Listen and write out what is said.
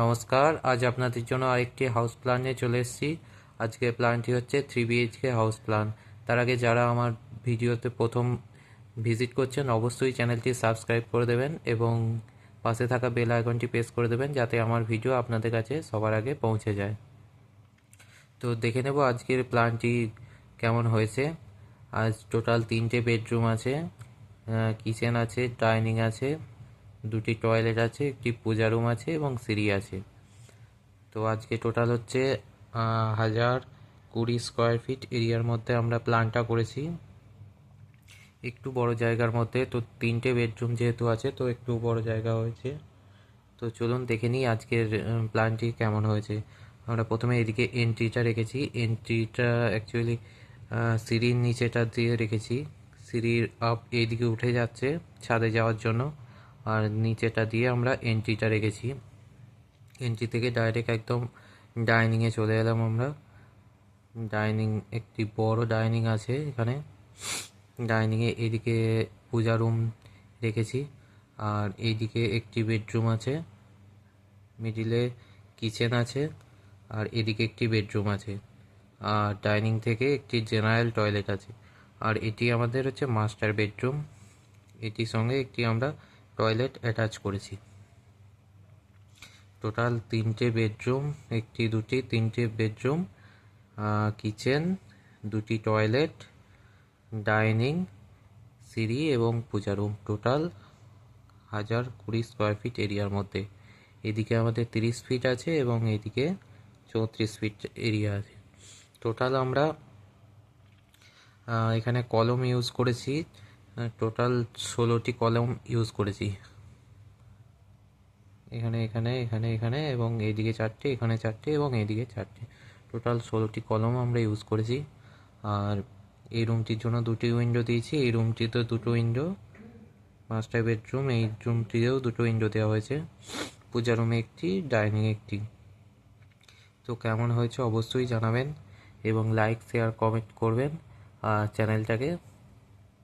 নমস্কার, আজ আপনাদের জন্য আরেকটি হাউস প্ল্যান চলে এসেছি। আজকে প্ল্যানটি হচ্ছে থ্রি বিএইচকে হাউস প্ল্যান তার আগে যারা আমার ভিডিওতে প্রথম ভিজিট করছেন, অবশ্যই চ্যানেলটি সাবস্ক্রাইব করে দেবেন এবং পাশে থাকা বেল আইকনটি প্রেস করে দেবেন যাতে আমার ভিডিও আপনাদের কাছে সবার আগে পৌঁছে যায়। তো দেখে নেব আজকের প্ল্যানটি কেমন হয়েছে। আজ টোটাল তিনটে বেডরুম আছে কিচেন আছে ডাইনিং আছে দুটি টয়লেট আছে, একটি পূজা রুম আছে এবং সিঁড়ি আছে। তো আজকে টোটাল হচ্ছে হাজার কুড়ি স্কোয়ার ফিট এরিয়ার মধ্যে আমরা প্ল্যানটা করেছি। একটু বড় জায়গার মধ্যে, তো তিনটে বেডরুম যেহেতু আছে, তো একটু বড় জায়গা হয়েছে। তো চলুন দেখে নিই আজকের প্ল্যানটি কেমন হয়েছে। আমরা প্রথমে এদিকে এন্ট্রিটা রেখেছি। এন্ট্রিটা অ্যাকচুয়ালি সিঁড়ির নিচেটা দিয়ে রেখেছি। সিঁড়ির আপ এইদিকে উঠে যাচ্ছে, ছাদে যাওয়ার জন্য। আর নিচেটা দিয়ে আমরা এন্ট্রিটা রেখেছি। এন্ট্রি থেকে ডাইরেক্ট একদম ডাইনিংয়ে চলে এলাম আমরা। ডাইনিং একটি বড় ডাইনিং আছে এখানে। ডাইনিংয়ে এদিকে পূজা রুম রেখেছি। আর এইদিকে একটি বেডরুম আছে। মিডিলে কিচেন আছে। আর এদিকে একটি বেডরুম আছে। আর ডাইনিং থেকে একটি জেনারেল টয়লেট আছে। আর এটি আমাদের হচ্ছে মাস্টার বেডরুম এটির সঙ্গে একটি আমরা টয়লেট অ্যাটাচ করেছি। টোটাল তিনটে বেডরুম, একটি, দুটি, তিনটে বেডরুম কিচেন, দুটি টয়লেট, ডাইনিং, সিঁড়ি এবং পূজা রুম। টোটাল হাজার কুড়ি স্কোয়ার ফিট এরিয়ার মধ্যে। এদিকে আমাদের তিরিশ ফিট আছে এবং এদিকে চৌত্রিশ ফিট এরিয়া আছে। টোটাল আমরা এখানে কলম ইউজ করেছি। টোটাল ষোলোটি কলম ইউজ করেছি। এখানে এখানে এখানে এখানে এবং এইদিকে চারটে, এখানে চারটে এবং এইদিকে চারটে। টোটাল ষোলোটি কলম আমরা ইউজ করেছি। আর এই রুমটির জন্য দুটি উইন্ডো দিয়েছি। এই রুমটিতে দুটো উইন্ডো মাস্টার বেডরুম এই রুমটিতেও দুটো উইন্ডো দেওয়া হয়েছে। পূজা রুমে একটি ডাইনিং একটি। তো কেমন হয়েছে অবশ্যই জানাবেন এবং লাইক শেয়ার কমেন্ট করবেন। আর চ্যানেলটাকে